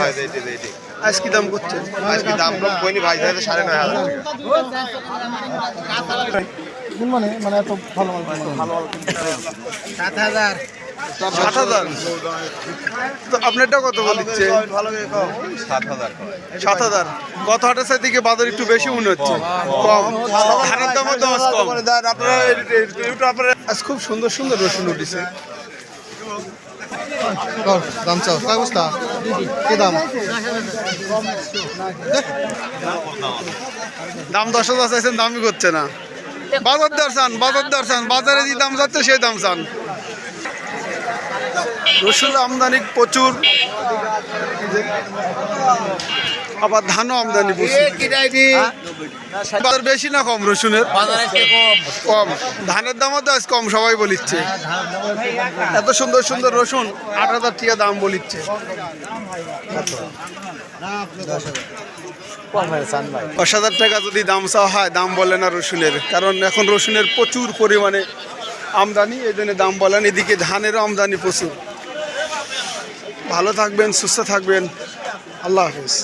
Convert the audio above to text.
হ্যাঁ, ready, ready. আজ দাম করছেন আজকে দাম কইনি ভাই তাহলে সাড়ে নয় হাজার। টাকা। মানে? মানে এত ভালো মাল ভালো সাত হাজার। তো আপনারটা কত বলছে সাত হাজার সাত হাজার। গত হাটের দিকে বাজার একটু বেশি মনে হচ্ছে? কম। ধানের দামও তো কম। আপনারা আজ খুব সুন্দর সুন্দর রসুন উঠেছে। দাম চাও। বস্তা? দাম? দশ হাজার চাইছেন, দামই করছে না। বাজার দর চান, বাজার দর চান, বাজারে যে দাম চাচ্ছে সেই দাম চান। রসুন আমদানি প্রচুর। আবার ধানও আমদানি প্রচুর বাজার বেশি না কম রসুনের? কম। ধানের দামও তো আজ কম সবাই বলিচ্ছে। এত সুন্দর সুন্দর রসুন আট হাজার টাকা দাম বলিচ্ছে। দশ হাজার টাকা যদি দাম চাওয়া হয় দাম বলে না রসুনের। কারণ এখন রসুনের প্রচুর পরিমাণে আমদানি এই জন্য দাম বলেন এদিকে ধানেরও আমদানি প্রচুর। ভালো থাকবেন সুস্থ থাকবেন। আল্লাহ হাফিজ।